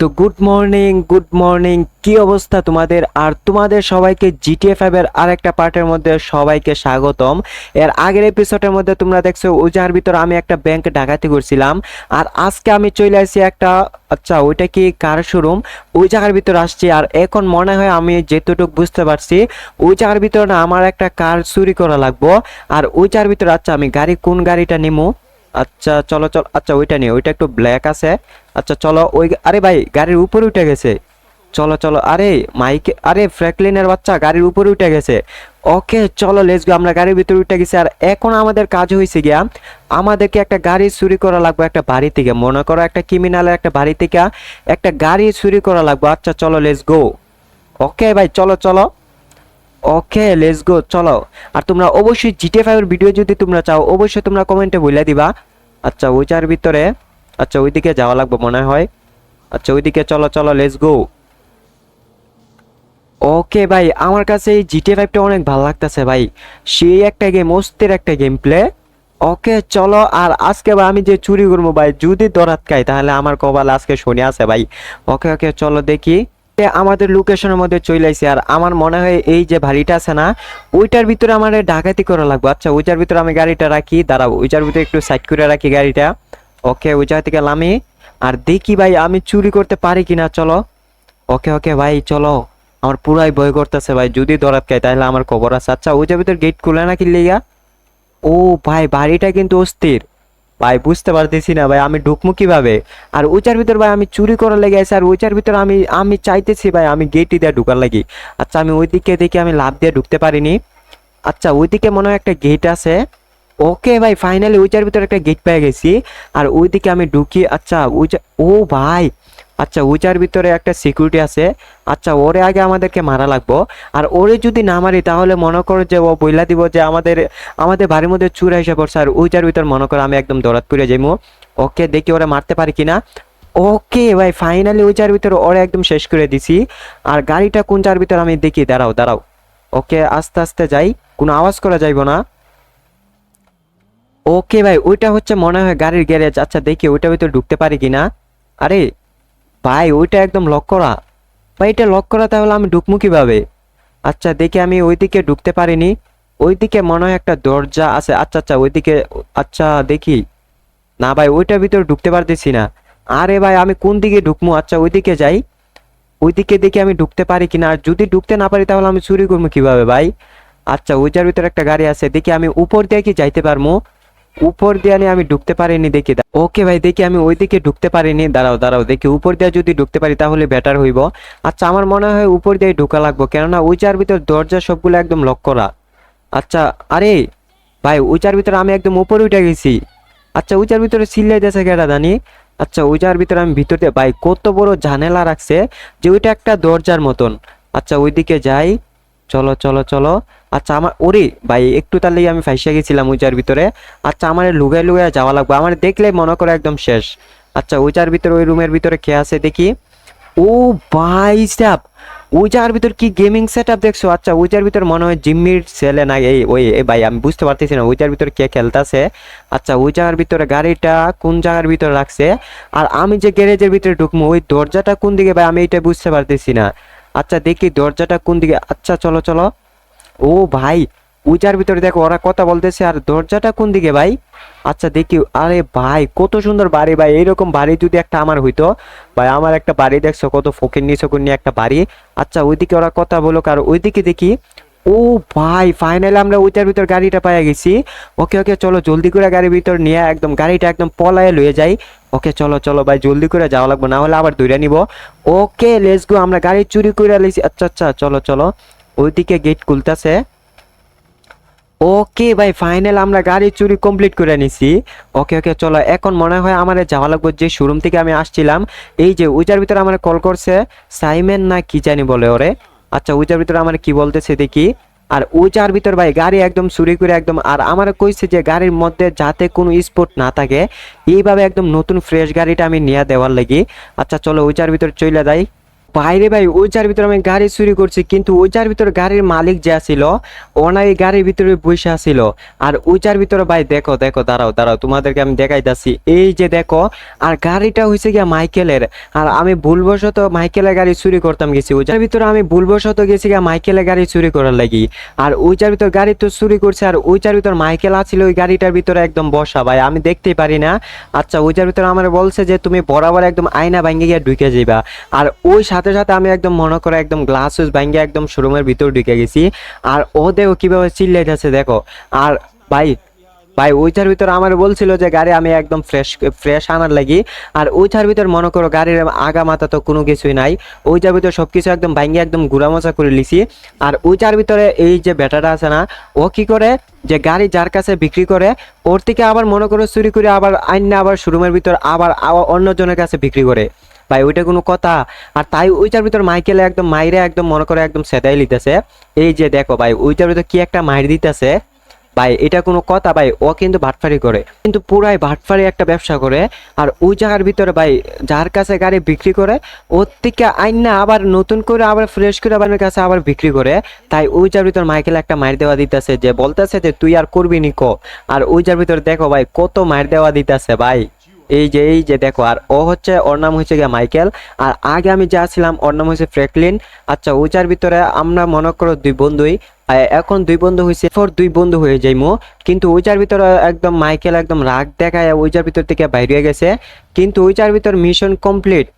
তো good morning good morning কি অবস্থা তোমাদের? আর তোমাদের সবাইকে জিটিএ ফাইভের আর একটা পার্টের মধ্যে সবাইকে স্বাগতম। এর আগের এপিসোডের মধ্যে তোমরা দেখছ ওই জায়গার ভিতর আমি একটা ব্যাংক ডাকাতি করছিলাম। আর আজকে আমি চলে আসি একটা আচ্ছা ওইটা কি কার শোরুম ওই জায়গার ভিতর আসছি। আর এখন মনে হয় আমি যেতটুকু বুঝতে পারছি ওই জায়গার ভিতর না আমার একটা কার চুরি করা লাগবো। আর ওই জায়গার ভিতর আচ্ছা আমি গাড়ি, কোন গাড়িটা নিমু? আচ্ছা চলো চলো আচ্ছা ওইটা নিয়ে, ওইটা একটু ব্ল্যাক আছে। আচ্ছা চলো, ওই আরে ভাই, গাড়ির উপরে উঠে গেছে। চলো চলো, আরে, মাইকে, আরে, ফ্র্যাঙ্কলিনের বাচ্চা গাড়ির উপরে উঠে গেছে। ওকে, চলো লেটস গো আমরা গাড়ির ভিতরে উঠে গেছি। আর এখন আমাদের কাজ হয়েছে গিয়া, আমাদেরকে একটা গাড়ি চুরি করা লাগবে একটা বাড়ি থেকে। মনে করো একটা ক্রিমিনালের একটা বাড়ি থেকে একটা গাড়ি চুরি করা লাগবে। আচ্ছা চলো লেটস গো ওকে ভাই, চলো চলো। ওকে লেটস গো চলো। আর তোমরা অবশ্যই জিটিএ ফাইভের ভিডিও যদি তোমরা চাও, অবশ্যই তোমরা কমেন্টে বলে দিবা। আচ্ছা ওইটার ভিতরে আচ্ছা ওইদিকে যাওয়া লাগবে মনে হয়। আচ্ছা ওইদিকে চলো চলো লেটস গো ওকে ভাই, আমার কাছে এই জিটিএ ফাইভটা অনেক ভালো লাগতেছে, ভাই। সেই একটা গেম অস্থির একটা গেম প্লে ওকে চলো, আর আজকে ভাই, আমি যে চুরি করব, ভাই, যদি দরাত খাই, তাহলে আমার কপাল আজকে শনি আছে, ভাই। ওকে ওকে চলো দেখি। আমাদের লোকেশনের মধ্যে চলে আইছে, আর আমার মনে হয় এই যে ভারিটা আছে না, ওইটার ভিতরে আমার ডাকাতি করা লাগবে। আচ্ছা ওইটার ভিতরে আমি গাড়িটা রাখি দাঁড়াবো ওইটার ভিতরে একটু সাইড করে রাখি গাড়িটা। ওকে ওই জায়গা থেকে নামি, আর দেখি ভাই, আমি চুরি করতে পারি কিনা, চলো। ওকে ওকে, ভাই, চলো। আমার পুরাই ভয় করতেছে ভাই, যদি দরাত খাই তাহলে আমার খবর আছে। আচ্ছা ওই জায়গার ভিতরে গেট খুলে নাকি লিগা ও ভাই, বাড়িটা কিন্তু অস্থির। ভাই, বুঝতে পারতেছি না ভাই, আমি ঢুকমু কীভাবে? আর ওইটার ভিতর ভাই, আমি চুরি করার লেগে আছে আর ওইটার ভিতর আমি আমি চাইতেছি ভাই, আমি গেটই দিয়ে ঢুকার লাগি। আচ্ছা আমি ওই দিকে দেখি, আমি লাভ দিয়ে ঢুকতে পারিনি। আচ্ছা ওই দিকে মনে হয় একটা গেট আছে। ওকে ভাই ফাইনালি ওইটার ভিতর একটা গেট পেয়ে গেছি। আর ওইদিকে আমি ঢুকি আচ্ছা ওই ও ভাই আচ্ছা ওইটার ভিতরে একটা সিকিউরিটি আছে। আচ্ছা ওরে আগে আমাদেরকে মারা লাগবো। আর ওরে যদি না মারি, তাহলে মনে করো যে ও বইলা দিব যে আমাদের আমাদের বাড়ির মধ্যে চুর এসে পড়ছে। আর ওইটার ভিতর মনে করো আমি একদম দৌড়াত করে যাইমু। ওকে দেখি ওরা মারতে পারি কিনা। ওকে ভাই ফাইনালি ওই চার ভিতরে ওরা একদম শেষ করে দিছি। আর গাড়িটা কোন চার ভিতর আমি দেখি, দাঁড়াও দাঁড়াও। ওকে আস্তে আস্তে যাই। কোনো আওয়াজ করা যাইব না। ওকে ভাই, ওইটা হচ্ছে মনে হয় গাড়ির গ্যারেজ। আচ্ছা দেখি ওইটার ভিতরে ঢুকতে পারি কিনা। আরে ভাই, ওইটা একদম লক করা। ভাই, এটা লক করা তাহলে আমি ঢুকমু কীভাবে? আচ্ছা দেখি আমি ওইদিকে ঢুকতে পারিনি। ওইদিকে মনে হয় একটা দরজা আছে। আচ্ছা আচ্ছা ওইদিকে আচ্ছা দেখি। না ভাই, ওইটার ভিতরে ঢুকতে পারতেছি না। আরে ভাই, আমি কোন দিকে ঢুকমু আচ্ছা ওইদিকে যাই। ওইদিকে দেখি আমি ঢুকতে পারি কিনা। আর যদি ঢুকতে না পারি, তাহলে আমি চুরি করব কীভাবে ভাই? আচ্ছা ওইটার ভিতরে একটা গাড়ি আছে। দেখি আমি উপর দিয়ে কি যাইতে পারব? উপর দিয়ে আমি ঢুকতে পারিনি দেখি ওকে ভাই, দেখি আমি ওইদিকে ঢুকতে পারিনি। দাঁড়াও দাঁড়াও, দেখি উপর দিয়ে যদি ঢুকতে পারি তাহলে বেটার হইব। আচ্ছা আমার মনে হয় উপর দিয়ে ঢোকা লাগবো, কেননা ওই চার ভিতর দরজা সবগুলো একদম লক করা। আচ্ছা আরে ভাই, ওই চার ভিতরে আমি একদম উপরে উঠে গেছি। আচ্ছা ওই চার ভিতরে সিল্লাই দেশে কেটা জানি আচ্ছা ওই যার ভিতরে আমি ভিতর ভাই, কত বড় ঝামেলা রাখছে যে ওইটা একটা দরজার মতন। আচ্ছা ওইদিকে যাই। চলো চলো চলো। আচ্ছা আমার ওরে ভাই, একটু তার আমি ফাইসা গেছিলাম যার ভিতরে। আচ্ছা আমার লুগাই লুগাই যাওয়া লাগবে। আমার দেখলে মনে করে একদম শেষ। আচ্ছা ওই যার ভিতরে, ওই রুমের ভিতরে খেয়ে আছে দেখি? ও ভাই সাব ওই জায়গার ভিতর কি গেমিং সেট আপ দেখছ? আচ্ছা ওই জায়গার ভিতর মনে হয় জিম্মির ছেলে না এই, ওই, এই ভাই, আমি বুঝতে পারতেছি না ওই জায়গার ভিতর কে খেলতেছে? আচ্ছা ওই জায়গার ভিতরে গাড়িটা কোন জায়গার ভিতরে রাখছে? আর আমি যে গ্যারেজের ভিতরে ঢুকবো, ওই দরজাটা কোন দিকে? ভাই, আমি এটা বুঝতে পারতেছি না। আচ্ছা দেখি দরজাটা কোন দিকে। আচ্ছা চলো চলো। ও ভাই, উজার ভিতরে দেখো ওরা কথা বলতেছে, আর দরজাটা কোন দিকে ভাই? আচ্ছা দেখি। আরে ভাই, কত সুন্দর বাড়ি ভাই, এইরকম বাড়ি যদি একটা আমার হইতো, ভাই, আমার একটা বাড়ি দেখছ, কত ফকির নিচকর নিয়ে একটা বাড়ি। আচ্ছা ওইদিকে ওরা কথা বলো আর ওইদিকে দেখি। ও ভাই ফাইনালি আমরা ওইটার ভিতর গাড়িটা পাইয়া গেছি। ওকে ওকে, চলো, জলদি করে গাড়ির ভিতর নিয়ে একদম গাড়িটা একদম পলায় লয়ে যাই। ওকে, চলো চলো, ভাই, জলদি করে যাওয়া লাগবে, না হলে আবার দৌড়ে নিব। ওকে লেটস গো আমরা গাড়ি চুরি করে লেছি আচ্ছা আচ্ছা চলো চলো। ওইদিকে গেট খুলতেছে। ওকে ভাই ফাইনাল আমরা গাড়ি চুরি কমপ্লিট করে নিছি। ওকে ওকে চলো, এখন মনে হয় আমার যাওয়া লাগবে যে শোরুম থেকে আমি আসছিলাম। এই যে ওইটার ভিতরে আমার কল করছে, সাইমেন না কি জানি বলে ওরে। আচ্ছা ওইটার ভিতরে আমার কি বলতেছে দেখি। আর ওইটার ভিতর ভাই, গাড়ি একদম চুরি করে একদম, আর আমার কইছে যে গাড়ির মধ্যে যাতে কোনো স্পট না থাকে, এইভাবে একদম নতুন ফ্রেশ গাড়িটা আমি নিয়ে দেওয়ার লাগি। আচ্ছা চলো ওইটার ভিতর চলে যাই। বাইরে ভাই, ওই যার ভিতরে আমি গাড়ি চুরি করছি, কিন্তু ওই যার ভিতরে গাড়ির মালিক যে ছিল ওনার এই গাড়ির ভিতরে বসে ছিল আর ওই যার ভিতরে ভাই, দেখো দেখো, দাঁড়াও দাঁড়াও, তোমাদেরকে আমি দেখাই দেখাইতাছি। এই যে দেখো, আর গাড়িটা হয়েছে গিয়া মাইকেলের। আর আমি ভুলবশত মাইকেলের গাড়ি চুরি করতাম গেছি। ওই যার ভিতরে আমি ভুলবশত গেছি গিয়া মাইকেলের গাড়ি চুরি করার লাগি। আর ওই যার ভিতর গাড়ি তো চুরি করছে, আর ওই যার ভিতর মাইকেল আছিল, ওই গাড়িটার ভিতরে একদম বসা। ভাই, আমি দেখতেই পারি না। আচ্ছা ওই যার ভিতরে আমার বলছে যে, তুমি বরাবর একদম আয়না ভাঙ্গে গিয়ে ঢুকে যাইবা। আর ওই সাথে সাথে সাথে আমি একদম মনে করে একদম গ্লাস উস ভাঙ্গে একদম শোরুমের ভিতর ঢুকে গেছি। আর ও দেখো কীভাবে চিল্লাইতেছে দেখো। আর ভাই ভাই, ওইটার ভিতর আমার বলছিল যে, গাড়ি আমি একদম ফ্রেশ ফ্রেশ আনার লাগি। আর ওইটার ভিতর মনে করো গাড়ির আগা মাথা তো কোনো কিছুই নাই। ওইটার ভিতর সব কিছু একদম ভাঙ্গে একদম গুড়ামচা করে লিছি আর ওইটার ভিতরে এই যে ব্যাটাটা আছে না, ও কি করে যে গাড়ি যার কাছে বিক্রি করে, ওর থেকে আবার মনে করো চুরি করে আবার আইন আবার শোরুমের ভিতর আবার অন্যজনের কাছে বিক্রি করে। ভাই, ওইটা কোনো কথা। আর তাই ওইটার ভিতর মাইকেলে একদম মাইরে একদম মনে করে একদম সেদাই লিতেছে। এই যে দেখো ভাই, ওইটার ভিতর কি একটা মাইর দিতেছে। ভাই, এটা কোনো কথা ভাই, ও কিন্তু ভাটফারি করে। কিন্তু পুরাই ভাটফারি একটা ব্যবসা করে। আর ওই জায়গার ভিতরে ভাই, যার কাছে গাড়ি বিক্রি করে, ওর থেকে আইন না আবার নতুন করে আবার ফ্রেশ করে আবার কাছে আবার বিক্রি করে। তাই ওই যার ভিতর মাইকেল একটা মার দেওয়া দিতেছে যে, বলতেছে যে, তুই আর করবি নি কো? আর ওই যার ভিতর দেখো ভাই, কত মার দেওয়া দিতেছে ভাই। এই যে এই যে, দেখো, আর ও হচ্ছে, ওর নাম হয়েছে গিয়ে মাইকেল, আর আগে আমি যা ছিলাম, ওর নাম হয়েছে ফ্রেকলিন আচ্ছা ওইটার ভিতরে আমরা মনে করো দুই বন্ধুই এখন দুই বন্ধু হয়েছে ফোর দুই বন্ধু হয়ে যাইমো। কিন্তু ওইটার ভিতরে একদম মাইকেল একদম রাগ দেখায়, ওইটার ভিতর থেকে বাইরে গেছে। কিন্তু ওইটার ভিতর মিশন কমপ্লিট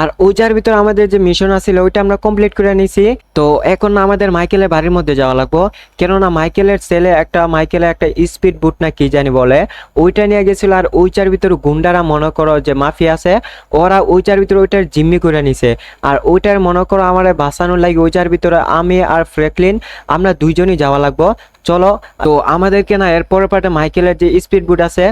আর ওইটার ভিতর আমাদের যে মিশন আছিল ওইটা আমরা কমপ্লিট করে নিছি। তো এখন আমাদের মাইকেলের বাড়ির মধ্যে যাওয়া লাগবো। কেননা মাইকেলের ছেলে একটা, মাইকেলের একটা স্পিড বুট না কি জানি বলে। ওইটা নিয়ে গেছিল আর ওইটার ভিতর গুন্ডারা মনে করো যে মাফিয়া আছে, ওরা ওইটার ভিতরে ওইটার জিম্মি করে নিছে। আর ওইটার মনে করো আমার বাঁচানোর লাগে ওইটার ভিতরে আমি আর ফ্রেকলিন, আমরা দুইজনই যাওয়া লাগবো। চলো, তো আমাদেরকে না এর পরের পার্টে মাইকেলের যে স্পিড বুট আছে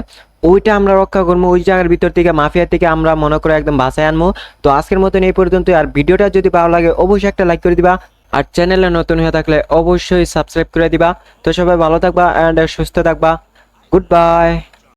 ওইটা আমরা রক্ষা করব ওই জায়গার ভিতর থেকে, মাফিয়া থেকে আমরা মনে করে একদম বাসায় আনব তো আজকের মতন এই পর্যন্ত আর ভিডিওটা যদি ভালো লাগে, অবশ্যই একটা লাইক করে দিবা। আর চ্যানেলে নতুন হয়ে থাকলে অবশ্যই সাবস্ক্রাইব করে দিবা। তো সবাই ভালো থাকবা অ্যান্ড সুস্থ থাকবা। Good bye